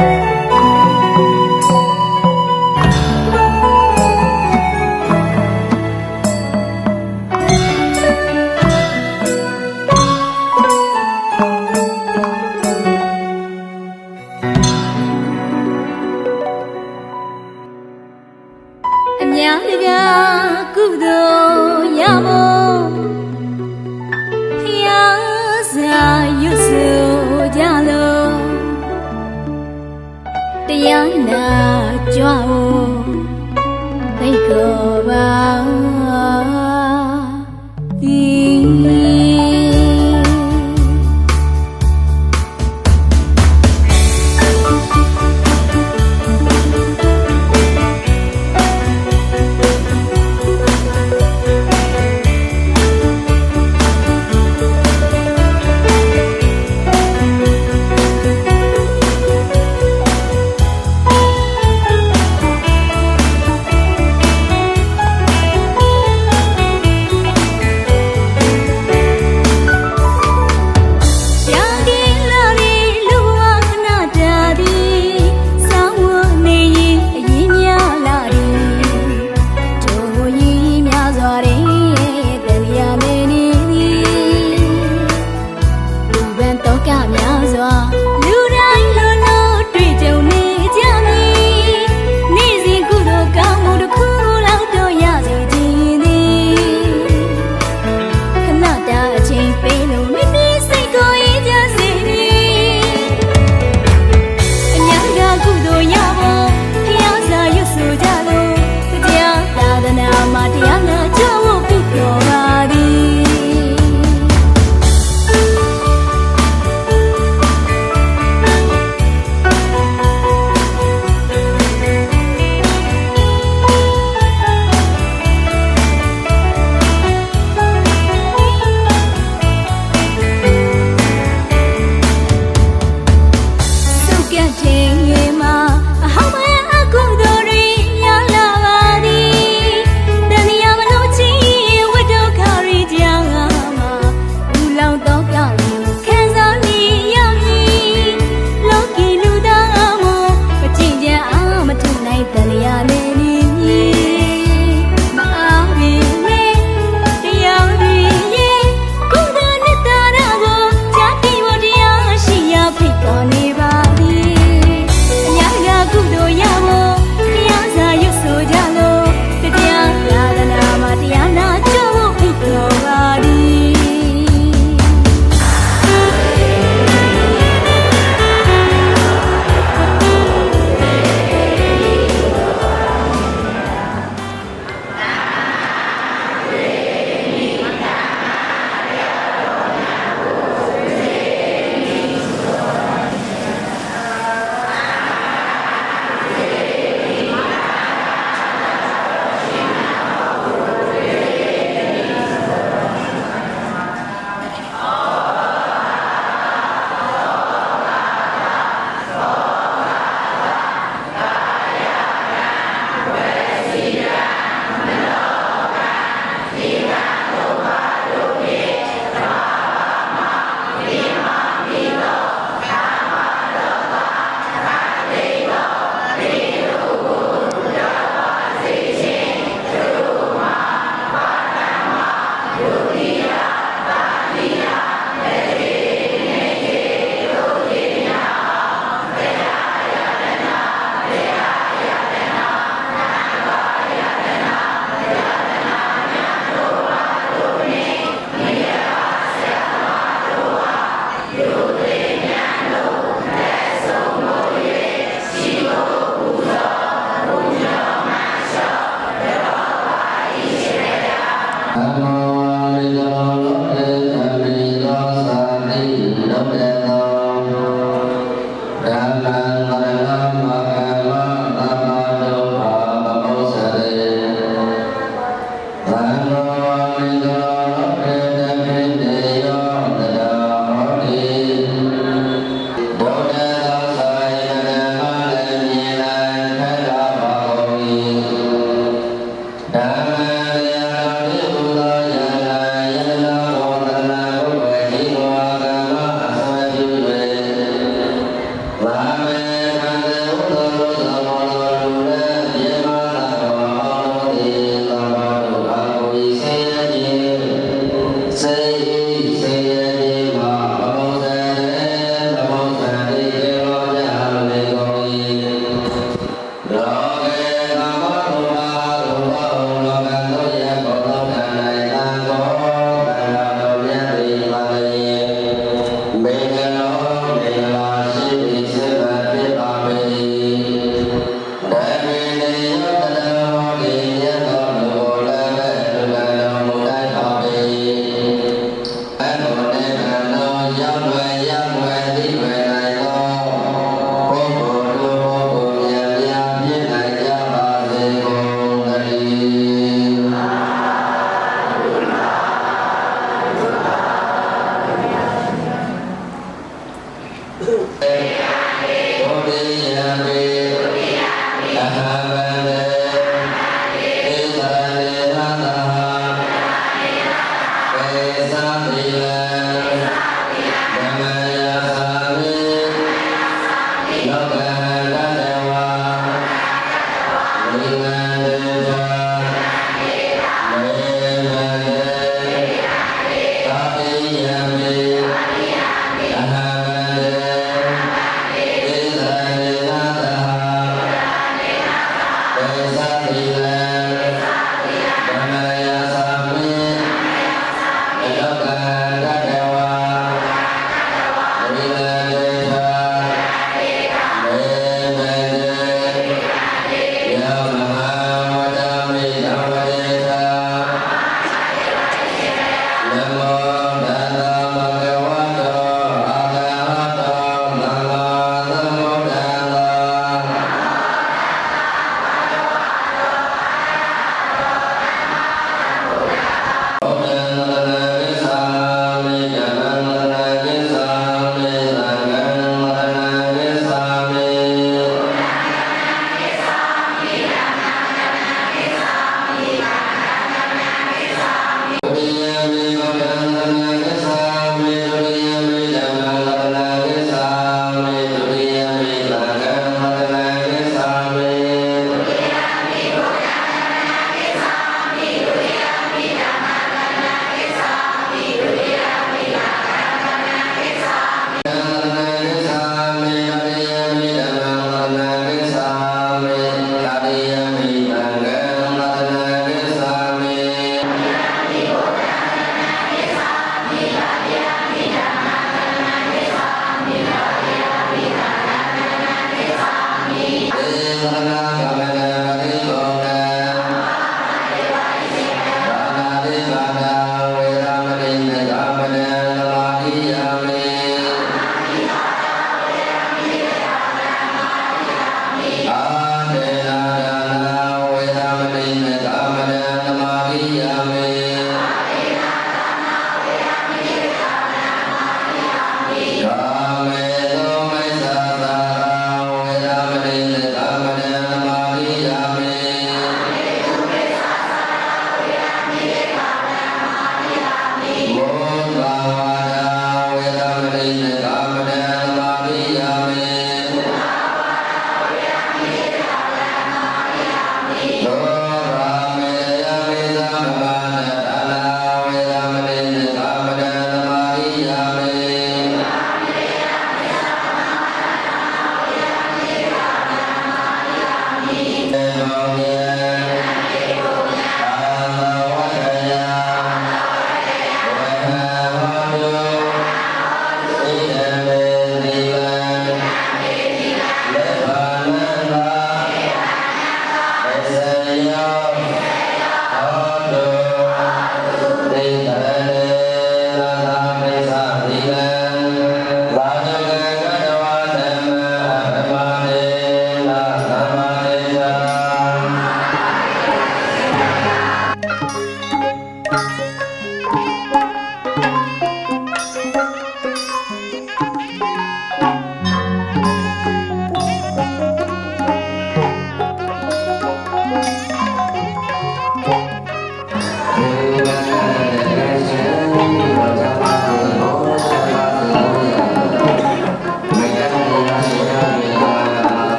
အ တရားနာ إله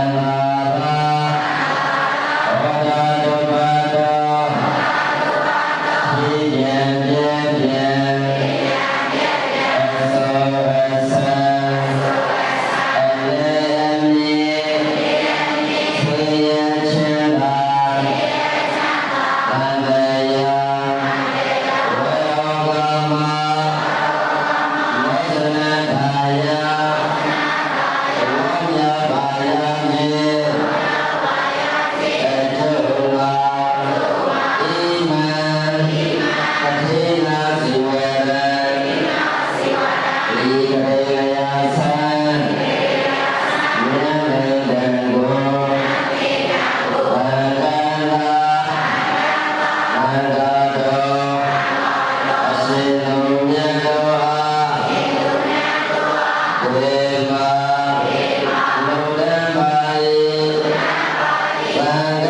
Allah. la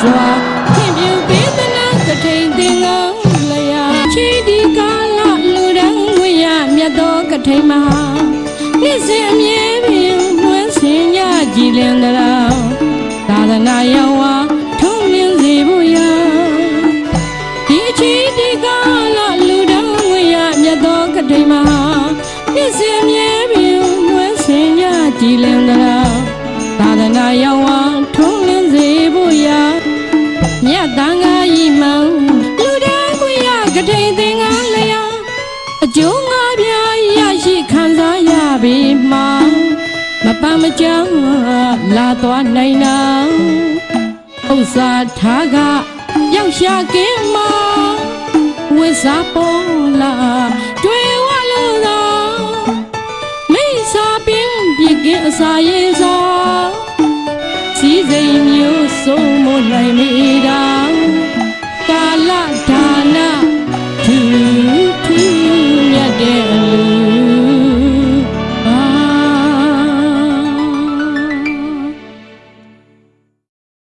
စွာဖြင့်ပြုပေးသနာကထိန်သင်္ကန်းလျာချီဒီကာလလူတန်းဝရမြတ်သောကထိန်မဟာနှစ်စဉ်အမြဲ ကြကြည်လင်တရာသာသနာယော ကြမ်းလာသွားနိုင်နာဥစ္စာထားကရောက်ရှာကင်းမဝိစားပေါ်လာတွေ့ဝလို့သာမိစာပင်ပြကင်းအစာရေးစွာစီစိမ်မျိုးဆုံးမနိုင်မိတာကာလဒါန